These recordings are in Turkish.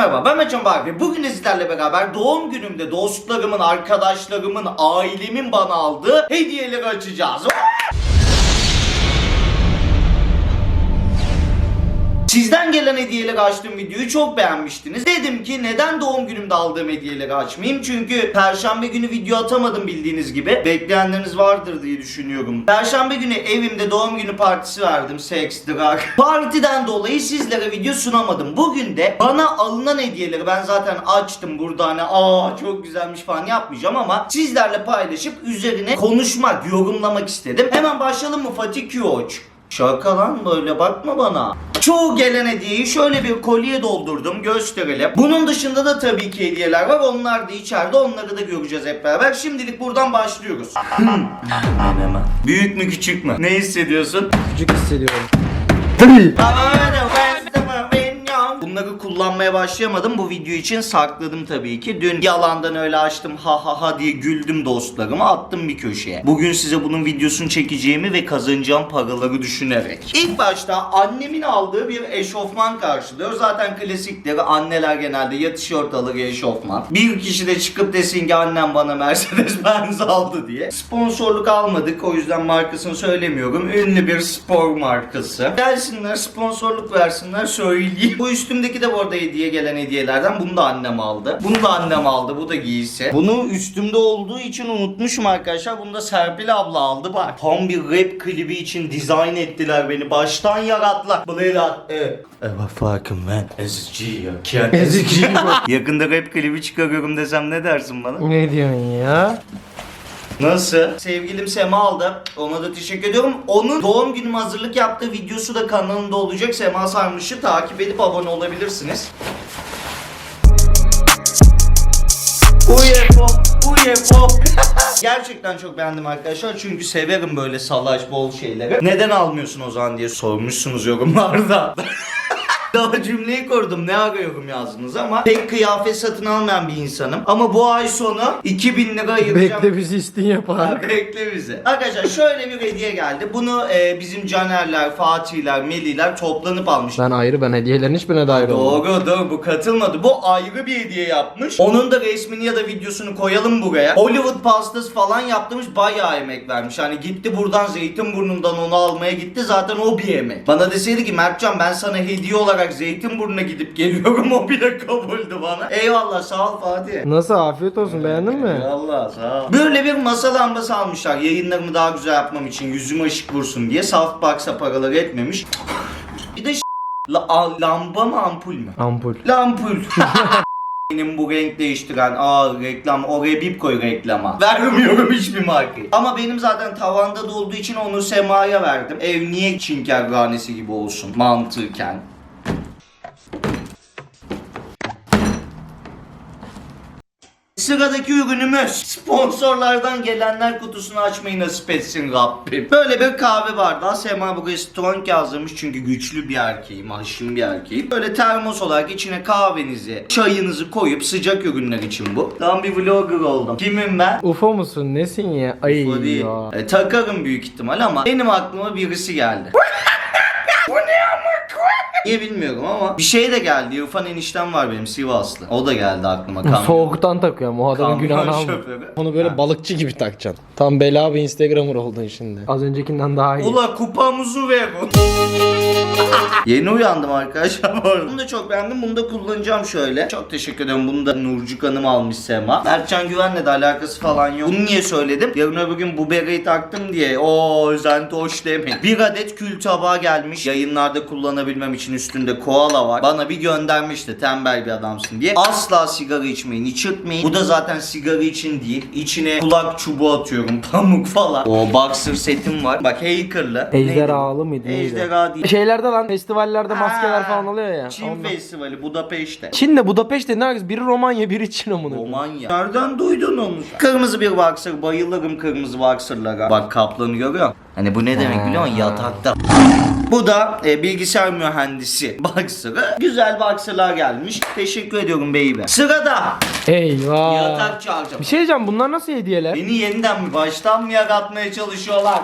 merhaba ben Mecan Barbie. Bugün sizlerle beraber doğum günümde dostlarımın, arkadaşlarımın, ailemin bana aldığı hediyeleri açacağız. Sizden gelen hediyeleri açtığım videoyu çok beğenmiştiniz. Dedim ki neden doğum günümde aldığım hediyeleri açmayayım? Çünkü perşembe günü video atamadım bildiğiniz gibi. Bekleyenleriniz vardır diye düşünüyorum. Perşembe günü evimde doğum günü partisi verdim. Sex, drug. Partiden dolayı sizlere video sunamadım. Bugün de bana alınan hediyeleri ben zaten açtım burada hani aa çok güzelmiş falan yapmayacağım ama sizlerle paylaşıp üzerine konuşmak, yorumlamak istedim. Hemen başlayalım mı Fatih Kyoç? Şaka lan böyle bakma bana. Çoğu gelen hediyeyi şöyle bir kolye doldurdum gösterelim. Bunun dışında da tabii ki hediyeler var. Onlar da içeride onları da göreceğiz hep beraber. Şimdilik buradan başlıyoruz. Hemen. Büyük mü küçük mü? Ne hissediyorsun? Küçük hissediyorum. Bunları kullanmaya başlayamadım. Bu video için sakladım tabii ki. Dün yalandan öyle açtım ha ha ha diye güldüm dostlarıma attım bir köşeye. Bugün size bunun videosunu çekeceğimi ve kazanacağım paraları düşünerek. İlk başta annemin aldığı bir eşofman karşılıyor. Zaten klasikleri anneler genelde ya tişört alır ya eşofman. Bir kişi de çıkıp desin ki annem bana Mercedes Benz aldı diye. Sponsorluk almadık o yüzden markasını söylemiyorum. Ünlü bir spor markası. Gelsinler sponsorluk versinler söyleyeyim. Bu üstümdeki de bu arada hediye gelen hediyelerden. Bunu da annem aldı. Bunu da annem aldı. Bu da giysi. Bunu üstümde olduğu için unutmuşum arkadaşlar. Bunu da Serpil abla aldı bak. Tam bir rap klibi için dizayn ettiler beni. Baştan yarattılar. Blayla. Evet. Eva fucking man. SG ya. Ezici. Yakında rap klibi çıkarıyorum desem ne dersin bana? ne diyorsun ya? Nasıl? Sevgilim Sema aldı. Ona da teşekkür ediyorum. Onun doğum günüm hazırlık yaptığı videosu da kanalında olacak. Sema Sarmış'ı takip edip abone olabilirsiniz. UFO, UFO. Gerçekten çok beğendim arkadaşlar çünkü severim böyle salaş bol şeyleri. Neden almıyorsun o zaman diye sormuşsunuz yorumlarda. Daha cümleyi kurdum ne arıyorum yazdınız ama pek kıyafet satın almayan bir insanım. Ama bu ay sonu 2000 lira ayıracağım. Bekle bizi istin yapar. Bekle bizi. Arkadaşlar şöyle bir hediye geldi. Bunu e, bizim Canerler, Fatihler, Meliler toplanıp almış. Ben ayrı ben hediyelerin hiçbirine dair olmadım. Doğru doğru bu katılmadı. Bu ayrı bir hediye yapmış. Onun da resmini ya da videosunu koyalım buraya. Hollywood pastası falan yaptırmış bayağı emek vermiş. Hani gitti buradan Zeytinburnu'ndan onu almaya gitti zaten o bir emek. Bana deseydi ki Mertcan ben sana hediye olarak Zeytinburnu'na gidip geliyorum o bile kabuldü bana. Eyvallah sağ ol Fatih. Nasıl afiyet olsun beğendin mi? Allah sağ ol. Böyle bir masa lambası almışlar yayınlarımı daha güzel yapmam için yüzüme ışık vursun diye. Softbox'a paraları etmemiş. Bir de La, a- lamba mı ampul mü? Ampul. Lampul. Benim bu renk değiştiren aa reklam oraya bip koy reklama. Vermiyorum hiçbir markayı. Ama benim zaten tavanda da olduğu için onu semaya verdim. Ev niye çinkerganesi gibi olsun mantıken. Sıradaki ürünümüz sponsorlardan gelenler kutusunu açmayı nasip etsin Rabbim. Böyle bir kahve bardağı Sema buraya strong yazdırmış çünkü güçlü bir erkeğim, aşın bir erkeğim. Böyle termos olarak içine kahvenizi, çayınızı koyup sıcak ürünler için bu. Tam bir vlogger oldum. Kimim ben? UFO musun? Nesin ya? Ay Bu değil. ya. E, takarım büyük ihtimal ama benim aklıma birisi geldi. Bu ne ama? Niye bilmiyorum ama bir şey de geldi. İrfan eniştem var benim Sivaslı. O da geldi aklıma. kamyon. Soğuktan takıyorum. O adamın günahını alma. şoförü. Onu böyle Ha. balıkçı gibi takacaksın. Tam bela bir Instagramer oldun şimdi. Az öncekinden daha iyi. Ula kupamızı ver. Yeni uyandım arkadaşlar bu arada. Bunu da çok beğendim. Bunu da kullanacağım şöyle. Çok teşekkür ederim. Bunu da Nurcuk Hanım almış Sema. Mertcan Güven'le de alakası falan yok. Bunu niye söyledim? Yarın öbür gün bu bereyi taktım diye. o özenti hoş demeyin. Bir adet kül tabağı gelmiş. Yayınlarda kullanabilmem için üstünde koala var. Bana bir göndermişti. Tembel bir adamsın diye. Asla sigara içmeyin. içirtmeyin. Bu da zaten sigara için değil. İçine kulak çubuğu atıyorum. Pamuk falan. O boxer setim var. Bak. Neydi? Ejderhalı mıydı? neydi? Ejderha değil. Şeylerde lan festivallerde maskeler falan oluyor ya. Çin Ondan. Festivali Budapeşte. Çin'de Budapeşte ne herkes biri Romanya biri Çin amına. koyayım. Romanya. Nereden duydun onu? Kırmızı bir boxer. Bayılırım kırmızı boxerlara. Bak kaplanı görüyor. Hani bu ne demek biliyor musun? Yatakta. Bu da e, bilgisayar mühendisi boxer'ı. Güzel boxer'lar gelmiş. Teşekkür ediyorum baby. Sırada Eyvah. yatak çağıracağım. Bir şey diyeceğim bunlar nasıl hediyeler? Beni yeniden baştan mı yaratmaya çalışıyorlar?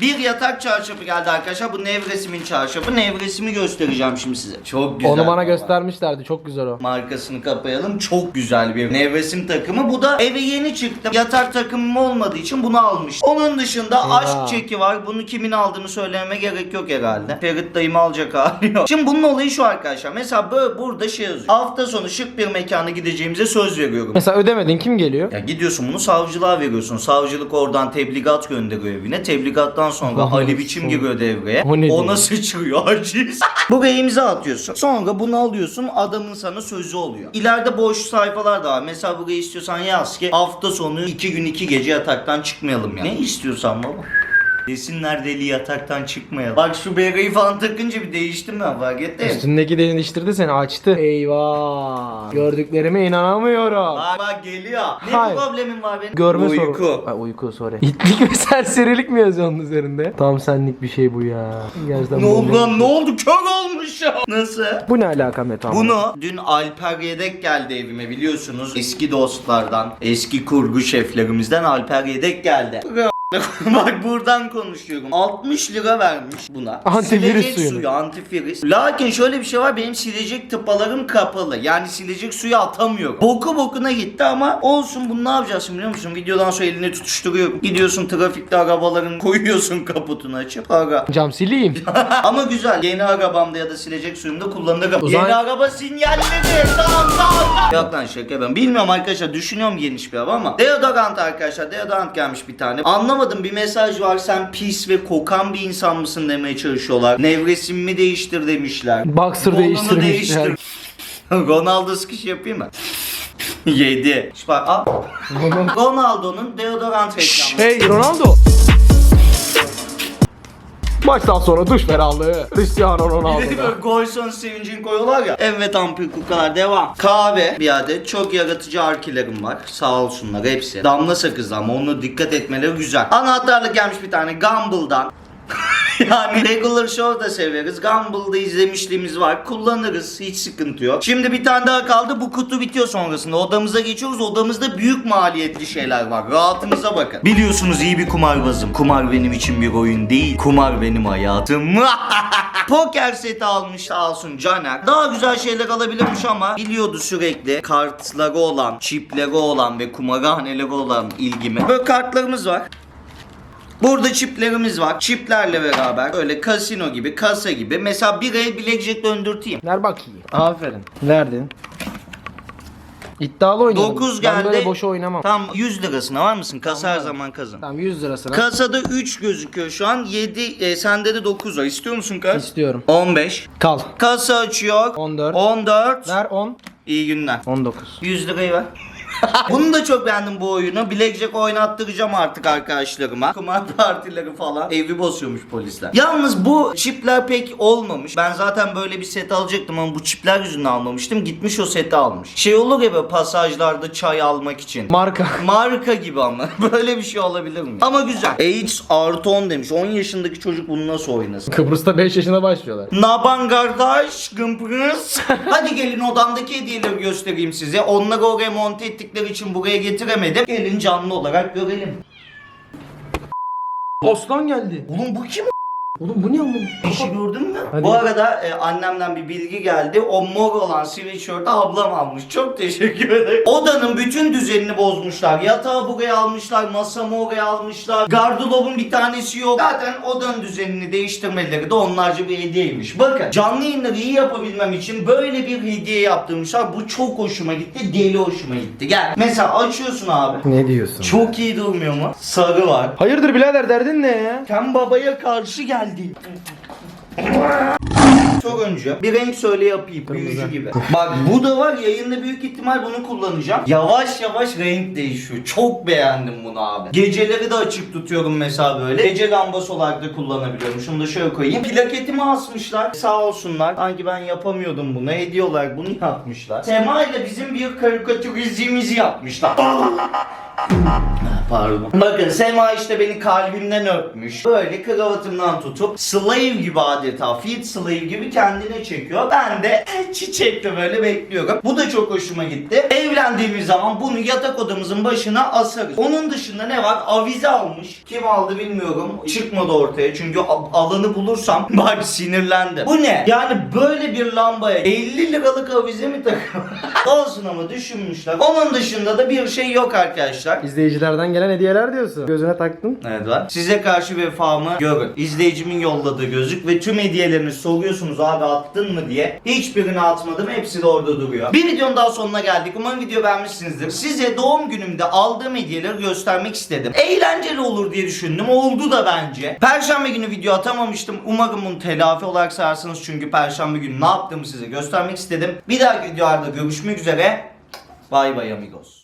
Bir yatak çarşafı geldi arkadaşlar. Bu Nevresim'in çarşafı. Nevresim'i göstereceğim şimdi size. Çok güzel. Onu bana göstermişlerdi. Çok güzel o. Markasını kapayalım. Çok güzel bir nevresim takımı. Bu da eve yeni çıktı. Yatak takımım olmadığı için bunu almış. Onun dışında Eyvah. aşk çeki var. Bunu kimin aldığını söylememe gerek yok herhalde. Ferit dayım alacak hali yok. Şimdi bunun olayı şu arkadaşlar. Mesela böyle burada şey yazıyor. Hafta sonu şık bir mekana gideceğimize söz veriyorum. Mesela ödemedin kim geliyor? Ya gidiyorsun bunu savcılığa veriyorsun. Savcılık oradan tebligat gönderiyor evine. Tebligattan sonra Allah'ım. Ali biçim giriyor devreye. O ne Ona diyor? sıçrıyor aciz. Buraya imza atıyorsun. Sonra bunu alıyorsun. Adamın sana sözü oluyor. İleride boş sayfalar da var. Mesela buraya istiyorsan yaz ki hafta sonu iki gün iki gece yataktan çıkmayalım ya. Ne istiyorsan baba. Desinler deli yataktan çıkmayalım. Bak şu berayı falan takınca bir değiştim ben fark ettin? Üstündeki değiştirdi seni açtı. Eyvah. Gördüklerime inanamıyorum. Bak bak geliyor. Ne Hayır. problemin var benim? Görme Uyku. sorunu. Ay, uyku sorry. İtlik ve serserilik mi yazıyor onun üzerinde? Tam senlik bir şey bu ya. Gerçekten Ne oldu lan ne oldu? Kör olmuş ya. Nasıl? Bu ne alaka Meto? Bunu dün Alper Yedek geldi evime biliyorsunuz. Eski dostlardan, eski kurgu şeflerimizden Alper Yedek geldi. Bak buradan konuşuyorum. 60 lira vermiş buna. Silecek suyunu. suyu, antivirüs. Lakin şöyle bir şey var benim silecek tıpalarım kapalı. Yani silecek suyu atamıyorum. Boku bokuna gitti ama olsun bunu ne yapacağız şimdi biliyor musun? Videodan sonra elini tutuşturuyorum. Gidiyorsun trafikte arabaların koyuyorsun kaputunu açıp ara. Cam sileyim. Ama güzel. Yeni arabamda ya da silecek suyumda kullanırım. Zaman- Yeni araba sinyalleri. Tamam tamam tamam. Yok lan şaka ben. Bilmiyorum arkadaşlar. Düşünüyorum geniş bir araba ama. Deodorant arkadaşlar. Deodorant gelmiş bir tane. Anlamadım bir mesaj var. Sen pis ve kokan bir insan mısın demeye çalışıyorlar. Nevresimimi değiştir demişler. Boxer değiştirmişler. değiştir. Ronaldo sıkış yapayım mı? Yedi. İşte bak al. Ronaldo'nun deodorant reklamı. hey Ronaldo. Maçtan sonra duş ferahlığı. Cristiano Bir de Ronaldo'da. böyle gol son sevincini koyuyorlar ya. Evet ampul kukalar devam. Kahve bir adet. Çok yaratıcı arkilerim var. Sağ olsunlar hepsi. Damla sakızlı ama onu dikkat etmeleri güzel. Anahtarlık gelmiş bir tane Gumball'dan. yani regular show da severiz. Gumball'da izlemişliğimiz var. Kullanırız. Hiç sıkıntı yok. Şimdi bir tane daha kaldı. Bu kutu bitiyor sonrasında. Odamıza geçiyoruz. Odamızda büyük maliyetli şeyler var. Rahatınıza bakın. Biliyorsunuz iyi bir kumarbazım. Kumar benim için bir oyun değil. Kumar benim hayatım. Poker seti almış sağ olsun Caner. Daha güzel şeyler alabilirmiş ama biliyordu sürekli kartları olan, çipleri olan ve kumarhaneleri olan ilgimi. Böyle kartlarımız var. Burada çiplerimiz var. Çiplerle beraber böyle kasino gibi, kasa gibi. Mesela bir el blackjack döndürteyim. Ver bakayım. Aferin. Verdin. İddialı oynayalım. 9 Ben geldi. böyle boşa oynamam. Tam 100 lirasına var mısın? Kasa her zaman kazan. Tamam 100 lirasına. Kasada 3 gözüküyor şu an. 7 e, sende de 9 var. İstiyor musun kaç? İstiyorum. 15. Kal. Kasa açıyor. 14. 14. Ver 10. İyi günler. 19. 100 lirayı ver. Bunu da çok beğendim bu oyunu. Blackjack oynattıracağım artık arkadaşlarıma. Kumar partileri falan. Evi basıyormuş polisler. Yalnız bu çipler pek olmamış. Ben zaten böyle bir set alacaktım ama bu çipler yüzünden almamıştım. Gitmiş o seti almış. Şey olur ya böyle pasajlarda çay almak için. Marka. Marka gibi ama. Böyle bir şey olabilir mi? Ama güzel. AIDS artı 10 demiş. 10 yaşındaki çocuk bunu nasıl oynasın? Kıbrıs'ta 5 yaşında başlıyorlar. Naban kardeş, gımpırız. Hadi gelin odamdaki hediyeleri göstereyim size. Onları oraya monte ettikleri için buraya getiremedim. Gelin canlı olarak görelim. Aslan geldi. Oğlum bu kim? Oğlum bu ne amına? İşi gördün mü? Hadi. Bu arada e, annemden bir bilgi geldi. O mor olan sweatshirt'ı ablam almış. Çok teşekkür ederim. Odanın bütün düzenini bozmuşlar. Yatağı buraya almışlar, masamı oraya almışlar. Gardırobun bir tanesi yok. Zaten odanın düzenini değiştirmeleri de onlarca bir hediyeymiş. Bakın canlı yayınları iyi yapabilmem için böyle bir hediye yaptırmışlar. Bu çok hoşuma gitti. Deli hoşuma gitti. Gel. Mesela açıyorsun abi. Ne diyorsun? Çok iyi durmuyor mu? Sarı var. Hayırdır birader derdin ne ya? Ken babaya karşı geldi. Çok önce bir renk söyle yapayım büyücü gibi. Bak bu da var yayında büyük ihtimal bunu kullanacağım. Yavaş yavaş renk değişiyor. Çok beğendim bunu abi. Geceleri de açık tutuyorum mesela böyle. Gece lambası olarak da kullanabiliyorum. Şunu da şöyle koyayım. Plaketimi asmışlar. Sağ olsunlar. Sanki ben yapamıyordum bunu. Hediye olarak bunu yapmışlar. Sema ile bizim bir karikatürizimizi yapmışlar. Pardon. Bakın Sema işte beni kalbimden öpmüş. Böyle kravatımdan tutup slave gibi adeta feed slave gibi kendine çekiyor. Ben de çiçekle böyle bekliyorum. Bu da çok hoşuma gitti. Evlendiğimiz zaman bunu yatak odamızın başına asarız. Onun dışında ne var? Avize almış. Kim aldı bilmiyorum. Çıkmadı ortaya çünkü al- alanı bulursam bak sinirlendim. Bu ne? Yani böyle bir lambaya 50 liralık avize mi takıyor? Olsun ama düşünmüşler. Onun dışında da bir şey yok arkadaşlar. İzleyicilerden gelen hediyeler diyorsun. Gözüne taktın. Evet var. Size karşı vefamı görün. İzleyicimin yolladığı gözlük ve tüm hediyelerini soruyorsunuz abi attın mı diye. Hiçbirini atmadım. Hepsi de orada duruyor. Bir videonun daha sonuna geldik. Umarım video beğenmişsinizdir. Size doğum günümde aldığım hediyeleri göstermek istedim. Eğlenceli olur diye düşündüm. Oldu da bence. Perşembe günü video atamamıştım. Umarım bunu telafi olarak sarsınız. Çünkü perşembe günü ne yaptığımı size göstermek istedim. Bir dahaki videolarda görüşmek üzere. Bay bay amigos.